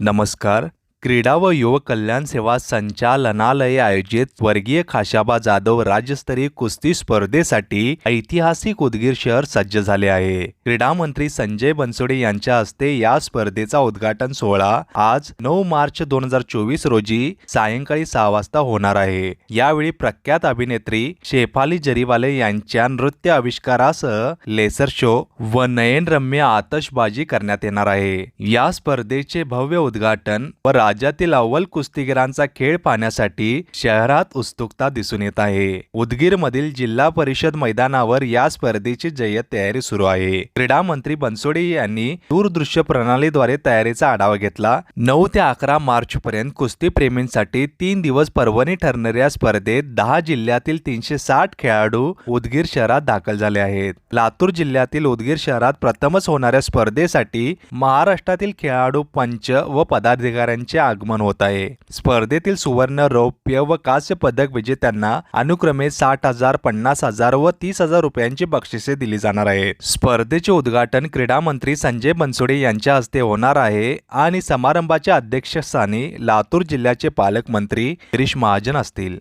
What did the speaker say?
नमस्कार. क्रीडा व युवक कल्याण सेवा संचालनालय आयोजित वर्गीय खाशाबा जाधव राज्यस्तरीय कुस्ती स्पर्धेसाठी ऐतिहासिक उदगीर शहर सज्ज झाले आहे. क्रीडा मंत्री संजय बनसोडे यांच्या हस्ते या स्पर्धेचा उद्घाटन सोहळा आज नऊ मार्च दोन हजार चोवीस रोजी सायंकाळी सहा वाजता होणार आहे. यावेळी प्रख्यात अभिनेत्री शेफाली जरीवाले यांच्या नृत्य आविष्कारासह लेसर शो व नयनरम्य आतषबाजी करण्यात येणार आहे. या स्पर्धेचे भव्य उद्घाटन व राज्यातील अव्वल कुस्तीगिरांचा खेळ पाहण्यासाठी शहरात उत्सुकता दिसून येत आहे. उदगीर मधील जिल्हा परिषद मैदानावर या स्पर्धेची जय्यत तयारी सुरू आहे. क्रीडा मंत्री बनसोडे यांनी दूरदृश्य प्रणालीद्वारे तयारीचा आढावा घेतला. नऊ ते अकरा मार्च पर्यंत कुस्ती प्रेमींसाठी तीन दिवस पर्वणी ठरणाऱ्या स्पर्धेत दहा जिल्ह्यातील तीनशे साठ खेळाडू उदगीर शहरात दाखल झाले आहेत. लातूर जिल्ह्यातील उदगीर शहरात प्रथमच होणाऱ्या स्पर्धेसाठी महाराष्ट्रातील खेळाडू पंच व पदाधिकाऱ्यांची आगमन होत आहे. स्पर्धेतील सुवर्ण रौप्य व कांस्य पदक विजेत्यांना अनुक्रमे साठ हजार पन्नास हजार व तीस हजार रुपयांची बक्षिसे दिली जाणार आहे. स्पर्धेचे उद्घाटन क्रीडा मंत्री संजय बनसोडे यांच्या हस्ते होणार आहे आणि समारंभाच्या अध्यक्षस्थानी लातूर जिल्ह्याचे पालकमंत्री गिरीश महाजन असतील.